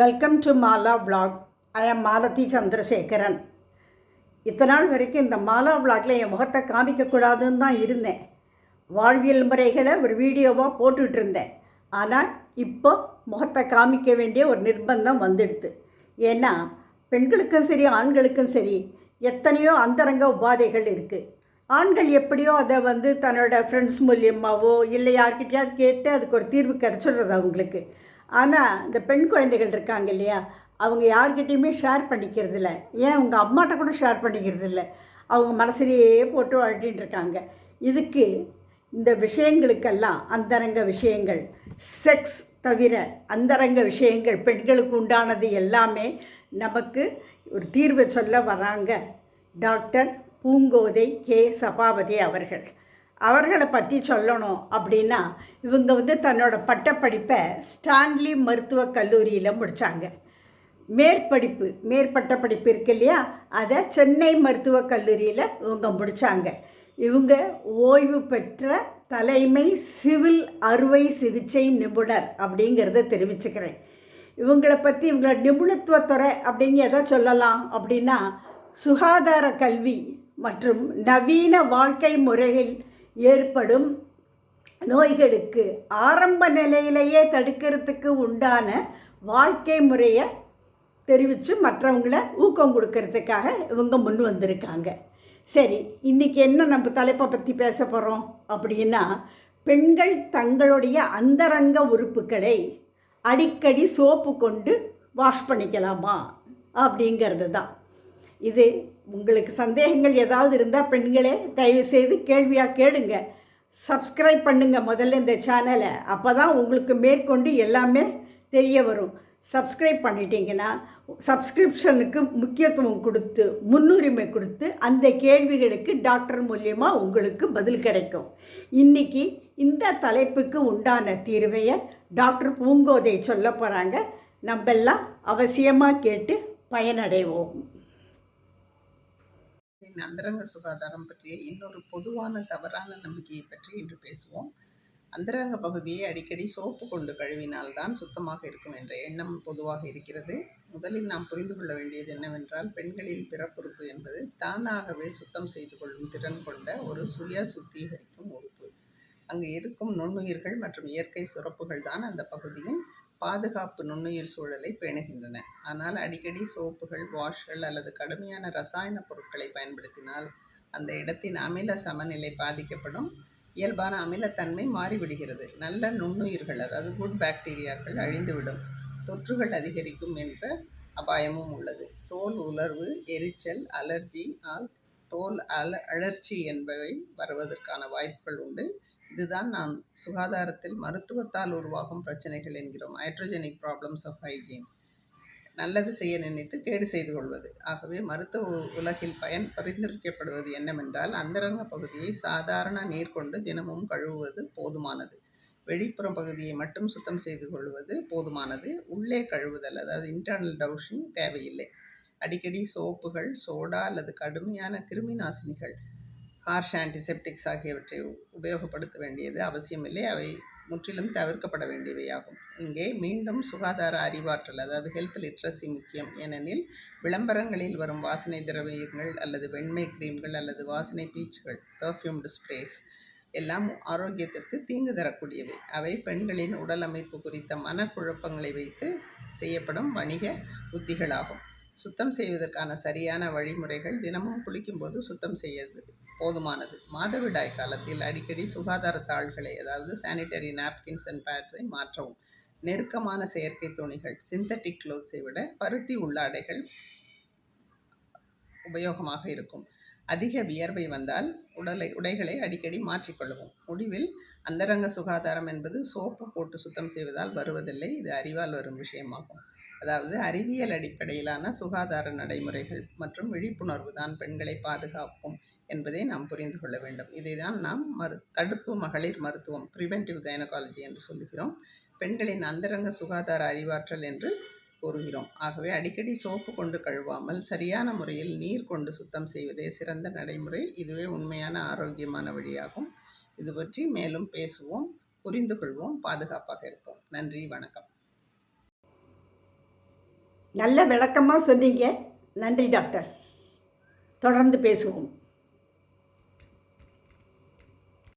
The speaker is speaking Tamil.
Welcome to Mala vlog I am Malathi Chandrasekaran இத்தனை நாள் வரைக்கும் இந்த மாலா vlogல என் முகத்தை காமிக்கக்கூடாதுன்னு தான் இருந்தேன். வாழ்வியல் முறைகளை ஒரு வீடியோவாக போட்டுட்டு இருந்தேன் ஆனால் இப்போ முகத்தை காமிக்க வேண்டிய ஒரு நிர்பந்தம் வந்துடுது. ஏன்னா பெண்களுக்கும் சரி ஆண்களுக்கும் சரி எத்தனையோ அந்தரங்க உபாதைகள் இருக்குது ஆண்கள் எப்படியோ அதை வந்து தன்னோட ஃப்ரெண்ட்ஸ் மூலியமாகவோ இல்லை யார்கிட்டயாவது கேட்டு அதுக்கு ஒரு தீர்வு கிடச்சிடுறது அவங்களுக்கு. ஆனால் இந்த பெண் குழந்தைகள் இருக்காங்க இல்லையா? அவங்க யார்கிட்டேயுமே ஷேர் பண்ணிக்கிறது இல்லை ஏன்? அவங்க அம்மாட்ட கூட ஷேர் பண்ணிக்கிறது இல்லை அவங்க மனசுலேயே போட்டு வாழ்த்திட்டு இருக்காங்க. இதுக்கு இந்த விஷயங்களுக்கெல்லாம் அந்தரங்க விஷயங்கள். செக்ஸ் தவிர அந்தரங்க விஷயங்கள் பெண்களுக்கு உண்டானது எல்லாமே நமக்கு ஒரு தீர்வை சொல்ல வராங்க. Doctor Poongothai K. சபாபதி அவர்கள். அவர்களை பற்றி சொல்லணும் அப்படின்னா இவங்க வந்து தன்னோட பட்டப்படிப்பை ஸ்டான்லி மருத்துவக் கல்லூரியில் முடித்தாங்க மேற்படிப்பு மேற்பட்ட படிப்பு இருக்கு இல்லையா? அதை சென்னை மருத்துவக் கல்லூரியில் இவங்க முடித்தாங்க இவங்க ஓய்வு பெற்ற தலைமை சிவில் அறுவை சிகிச்சை நிபுணர் அப்படிங்கிறத தெரிவிச்சுக்கிறேன். இவங்களை பற்றி இவங்கள நிபுணத்துவத்துறை அப்படிங்கிறத சொல்லலாம் அப்படின்னா சுகாதார கல்வி மற்றும் நவீன வாழ்க்கை முறையில் ஏற்படும் நோய்களுக்கு ஆரம்ப நிலையிலேயே தடுக்கிறதுக்கு உண்டான வாழ்க்கை முறையை தெரிவித்து மற்றவங்கள ஊக்கம் கொடுக்கறதுக்காக இவங்க முன் வந்திருக்காங்க. சரி இன்றைக்கி என்ன நம்ம தலைப்பை பற்றி பேச போகிறோம் அப்படின்னா பெண்கள் தங்களுடைய அந்தரங்க உறுப்புகளை அடிக்கடி சோப்பு கொண்டு வாஷ் பண்ணிக்கலாமா அப்படிங்கிறது தான் இது உங்களுக்கு சந்தேகங்கள் ஏதாவது இருந்தால் பெண்களே தயவுசெய்து கேள்வியாக கேளுங்க. சப்ஸ்கிரைப் பண்ணுங்கள் முதல்ல இந்த சேனலை அப்போ தான் உங்களுக்கு மேற்கொண்டு எல்லாமே தெரிய வரும். சப்ஸ்கிரைப் பண்ணிட்டீங்கன்னா சப்ஸ்கிரிப்ஷனுக்கு முக்கியத்துவம் கொடுத்து முன்னுரிமை கொடுத்து அந்த கேள்விகளுக்கு டாக்டர் மூலியமாக உங்களுக்கு பதில் கிடைக்கும். இன்றைக்கி இந்த தலைப்புக்கு உண்டான தீர்வையை டாக்டர் பூங்கோதை சொல்ல போகிறாங்க நம்மெல்லாம் அவசியமாக கேட்டு பயனடைவோம். பெண்களின் அந்தரங்க சுகாதாரம் பற்றிய இன்னொரு பொதுவான தவறான நம்பிக்கையை பற்றி இன்று பேசுவோம். அந்தரங்க பகுதியை அடிக்கடி சோப்பு கொண்டு கழுவினால்தான் சுத்தமாக இருக்கும் என்ற எண்ணம் பொதுவாக இருக்கிறது. முதலில் நாம் புரிந்து கொள்ள வேண்டியது என்னவென்றால் பெண்களின் பிறப்புறுப்பு என்பது தானாகவே சுத்தம் செய்து கொள்ளும் திறன் கொண்ட ஒரு சுய சுத்திகரிக்கும் உறுப்பு. அங்கு இருக்கும் நுண்ணுயிர்கள் மற்றும் இயற்கை சுரப்புகள் தான் அந்த பகுதியின் பாதுகாப்பு நுண்ணுயிர் சூழலை பேணுகின்றன. ஆனால் அடிக்கடி சோப்புகள் வாஷ்கள் அல்லது கடுமையான ரசாயன பொருட்களை பயன்படுத்தினால் அந்த இடத்தின் அமில சமநிலை பாதிக்கப்படும். இயல்பான அமிலத்தன்மை மாறிவிடுகிறது. நல்ல நுண்ணுயிர்கள் அதாவது குட் பாக்டீரியாக்கள் அழிந்துவிடும். தொற்றுகள் அதிகரிக்கும் என்ற அபாயமும் உள்ளது. தோல் உலர்வு எரிச்சல் அலர்ஜி ஆல் தோல் அல அழற்சி என்பவை வருவதற்கான வாய்ப்புகள் உண்டு. இதுதான் நாம் சுகாதாரத்தில் மருத்துவத்தால் உருவாகும் பிரச்சனைகள் என்கிறோம். ஹைட்ரோஜெனிக் ப்ராப்ளம்ஸ் ஆஃப் ஹைஜீன் நல்லது செய்ய நினைத்து கேடு செய்து கொள்வது. ஆகவே மருத்துவ உலகில் பயன் பரிந்துரைக்கப்படுவது என்னவென்றால் அந்தரங்க பகுதியை சாதாரண நீர் கொண்டு தினமும் கழுவுவது போதுமானது. வெளிப்புற பகுதியை மட்டும் சுத்தம் செய்து கொள்வது போதுமானது. உள்ளே கழுவுதல் அதாவது இன்டர்னல் டவுஷிங் தேவையில்லை. அடிக்கடி சோப்புகள் சோடா அல்லது கடுமையான கிருமி நாசினிகள் ஹார்ஷ் ஆன்டிசெப்டிக்ஸ் ஆகியவற்றை உபயோகப்படுத்த வேண்டியது அவசியமில்லை. அவை முற்றிலும் தவிர்க்கப்பட வேண்டியவையாகும். இங்கே மீண்டும் சுகாதார அறிவாற்றல் அதாவது ஹெல்த் லிட்ரஸி முக்கியம். ஏனெனில் விளம்பரங்களில் வரும் வாசனை திரவியங்கள் அல்லது வெண்மை கிரீம்கள் அல்லது வாசனை பீச்சுகள் பெர்ஃப்யூம்டு ஸ்ப்ரேஸ் எல்லாம் ஆரோக்கியத்திற்கு தீங்கு தரக்கூடியவை. அவை பெண்களின் உடல் அமைப்பு குறித்த மனக்குழப்பங்களை வைத்து செய்யப்படும் வணிக உத்திகளாகும். சுத்தம் செய்வதற்கான சரியான வழிமுறைகள் தினமும் குளிக்கும்போது சுத்தம் செய்யறது போதுமானது. மாதவிடாய் காலத்தில் அடிக்கடி சுகாதார தாள்களை அதாவது சானிடரி நாப்கின்ஸ் அண்ட் பேட்ஸை மாற்றவும். நெருக்கமான செயற்கை துணிகள் சிந்தட்டிக் க்ளோத்ஸை விட பருத்தி உள்ளாடைகள் உபயோகமாக இருக்கும். அதிக வியர்வை வந்தால் உடலை உடைகளை அடிக்கடி மாற்றிக்கொள்ளவும். முடிவில் அந்தரங்க சுகாதாரம் என்பது சோப்பு போட்டு சுத்தம் செய்வதால் வருவதில்லை. இது அறிவால் வரும் விஷயமாகும். அதாவது அறிவியல் அடிப்படையிலான சுகாதார நடைமுறைகள் மற்றும் விழிப்புணர்வு தான் பெண்களை பாதுகாக்கும் என்பதை நாம் புரிந்து கொள்ள வேண்டும். இதை தான் நாம் மரு தடுப்பு மகளிர் மருத்துவம் ப்ரிவென்டிவ் கைனகாலஜி என்று சொல்லுகிறோம். பெண்களின் அந்தரங்க சுகாதார அறிவாற்றல் என்று கூறுகிறோம். ஆகவே அடிக்கடி சோப்பு கொண்டு கழுவாமல் சரியான முறையில் நீர் கொண்டு சுத்தம் செய்வதே சிறந்த நடைமுறை. இதுவே உண்மையான ஆரோக்கியமான வழியாகும். இது பற்றி மேலும் பேசுவோம் புரிந்து கொள்வோம் பாதுகாப்பாக இருப்போம். நன்றி வணக்கம். நல்ல விளக்கமாக சொன்னீங்க. நன்றி டாக்டர். தொடர்ந்து பேசுவோம்.